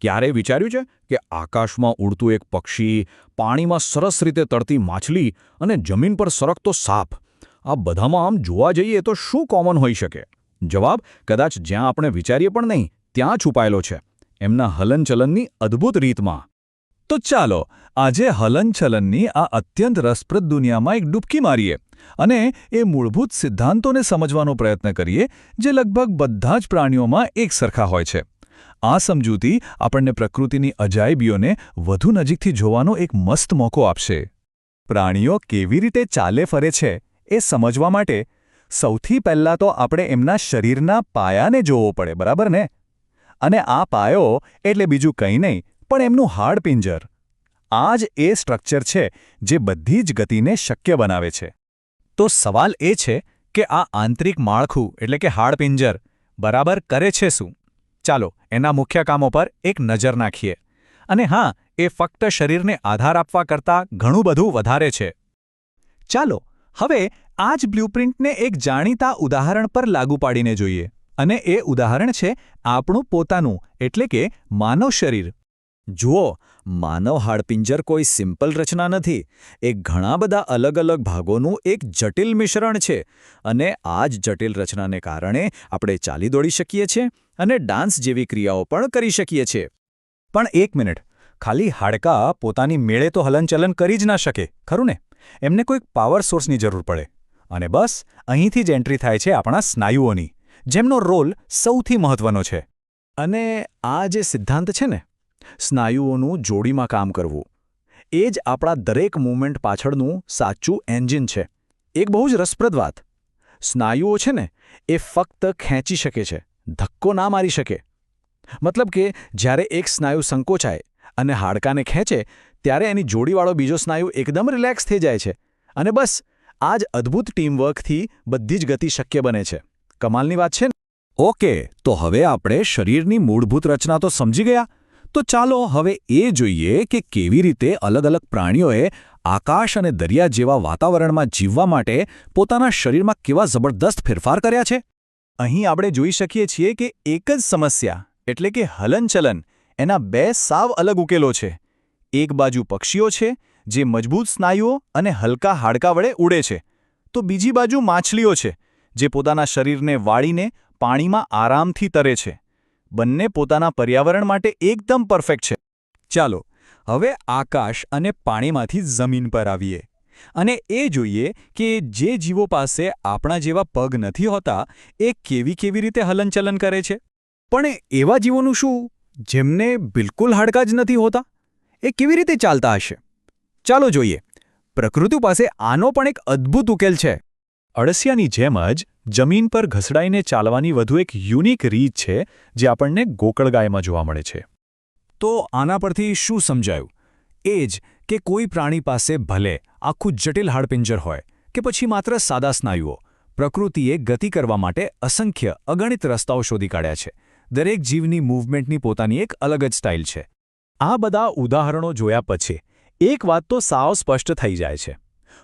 ક્યારે વિચાર્યું છે કે આકાશમાં ઉડતું એક પક્ષી પાણીમાં સરસ રીતે તરતી માછલી અને જમીન પર સરકતો સાપ? આ બધામાં આમ જોવા જઈએ તો શું કોમન હોઈ શકે? જવાબ, કદાચ જ્યાં આપણે વિચારીએ પણ નહીં, ત્યાં છુપાયેલો છે. એમના હલનચલનની અદ્ભુત રીતમાં. તો ચાલો, આજે હલનચલનની આ અત્યંત રસપ્રદ દુનિયામાં એક ડૂબકી મારીએ અને એ મૂળભૂત સિદ્ધાંતોને સમજવાનો પ્રયત્ન કરીએ, જે લગભગ બધા જ પ્રાણીઓમાં એક સરખા હોય છે. આ સમજૂતી આપણને પ્રકૃતિની અજાયબીઓને વધુ નજીકથી જોવાનો એક મસ્ત મોકો આપશે. પ્રાણીઓ કેવી રીતે ચાલે ફરે છે એ સમજવા માટે સૌથી પહેલાં તો આપણે એમના શરીરના પાયાને જોવો પડે, બરાબર ને? અને આ પાયો એટલે બીજું કંઈ નહીં, પણ એમનું હાડપિંજર આ જ એ સ્ટ્રક્ચર છે જે બધી જ ગતિને શક્ય બનાવે છે. તો સવાલ એ છે કે આ આંતરિક માળખું એટલે કે હાડપિંજર બરાબર કરે છે શું? ચાલો એના મુખ્ય કામો પર એક નજર નાખીએ. અને હા, એ ફક્ત શરીરને આધાર આપવા કરતાં ઘણું બધું વધારે છે. ચાલો, હવે આ જ બ્લ્યુપ્રિન્ટને એક જાણીતા ઉદાહરણ પર લાગુ પાડીને જોઈએ. અને એ ઉદાહરણ છે આપણું પોતાનું, એટલે કે માનવ શરીર. જુઓ, માનવ હાડપિંજર કોઈ સિમ્પલ રચના નથી. એ ઘણા બધા અલગ અલગ ભાગોનું એક જટિલ મિશ્રણ છે. અને આ જ જટિલ રચનાને કારણે આપણે ચાલી દોડી શકીએ છીએ. અને ડાન્સ જેવી ક્રિયાઓ પણ કરી શકીએ છીએ. પણ એક મિનિટ. ખાલી હાડકા પોતાની મેળે તો હલનચલન કરી જ ના શકે, ખરું ને? એમને કોઈક પાવર સોર્સની જરૂર પડે. અને બસ, અહીંથી જ એન્ટ્રી થાય છે આપણા સ્નાયુઓની, જેમનો રોલ સૌથી મહત્વનો છે. અને આ જે સિદ્ધાંત છે ને, સ્નાયુઓનું જોડીમાં કામ કરવું, એ જ આપણા દરેક મૂવમેન્ટ પાછળનું સાચું એન્જિન છે. એક બહુ જ રસપ્રદ વાત. સ્નાયુઓ છે ને, એ ફક્ત ખેંચી શકે છે. ધક્કો ના મારી શકે. મતલબ કે, જ્યારે એક સ્નાયુ સંકોચાય અને હાડકાને ખેંચે, ત્યારે એની જોડીવાળો બીજો સ્નાયુ એકદમ રિલેક્સ થઈ જાય છે. અને બસ, આ જ અદ્ભુત ટીમવર્કથી બધી જ ગતિ શક્ય બને છે. કમાલની વાત છે ને? ઓકે, તો હવે આપણે શરીરની મૂળભૂત રચના તો સમજી ગયા. તો ચાલો હવે એ જોઈએ કે કેવી રીતે અલગ અલગ પ્રાણીઓએ આકાશ અને દરિયા જેવા વાતાવરણમાં જીવવા માટે પોતાના શરીરમાં કેવા જબરદસ્ત ફેરફાર કર્યા છે. અહીં આપણે જોઈ શકીએ છીએ કે એક જ સમસ્યા, એટલે કે હલનચલન, એના બે સાવ અલગ ઉકેલો છે. એક બાજુ પક્ષીઓ છે, જે મજબૂત સ્નાયુઓ અને હલકા હાડકા વડે ઉડે છે. તો બીજી બાજુ માછલીઓ છે, જે પોતાના શરીરને વાળીને પાણીમાં આરામથી તરે છે. બંને પોતાના પર્યાવરણ માટે એકદમ પરફેક્ટ છે. ચાલો, હવે આકાશ અને પાણીમાંથી જમીન પર આવીએ. અને એ જોઈએ કે જે જીવો પાસે આપણા જેવા પગ નથી હોતા, એ કેવી કેવી રીતે હલનચલન કરે છે? પણ એવા જીવોનું શું? જેમને બિલકુલ હાડકા જ નથી હોતા? એ કેવી રીતે ચાલતા હશે? ચાલો જોઈએ. પ્રકૃતિ પાસે આનો પણ એક અદ્ભુત ઉકેલ છે. અળસિયાની જેમ જ જમીન પર ઘસડાઈને ચાલવાની વધુ એક યુનિક રીત છે, જે આપણને ગોકળગાયમાં જોવા મળે છે. તો આના પરથી શું સમજાયું? એ જ કે કોઈ પ્રાણી પાસે ભલે આખું જટિલ હાડપિંજર હોય કે પછી માત્ર સાદા સ્નાયુઓ, પ્રકૃતિએ ગતિ કરવા માટે અસંખ્ય અગણિત રસ્તાઓ શોધી કાઢ્યા છે. દરેક જીવની મૂવમેન્ટની પોતાની એક અલગ જ સ્ટાઇલ છે. આ બધા ઉદાહરણો જોયા પછી એક વાત તો સાવ સ્પષ્ટ થઈ જાય છે.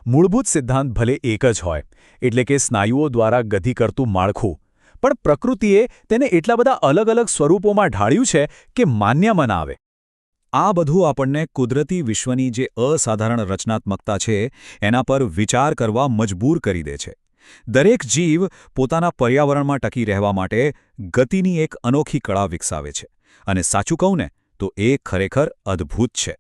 મૂળભૂત સિદ્ધાંત ભલે એક જ હોય, એટલે કે સ્નાયુઓ દ્વારા ગતિ કરતું માળખું, પણ પ્રકૃતિએ તેને એટલા બધા અલગ અલગ સ્વરૂપોમાં ઢાળ્યું છે કે માન્ય મન આવે. આ બધું આપણને કુદરતી વિશ્વની જે અસાધારણ રચનાત્મકતા છે, એના પર વિચાર કરવા મજબૂર કરી દે છે. દરેક જીવ પોતાના પર્યાવરણમાં ટકી રહેવા માટે ગતિની એક અનોખી કળા વિકસાવે છે. અને સાચું કહું ને, તો એ ખરેખર અદ્ભુત છે.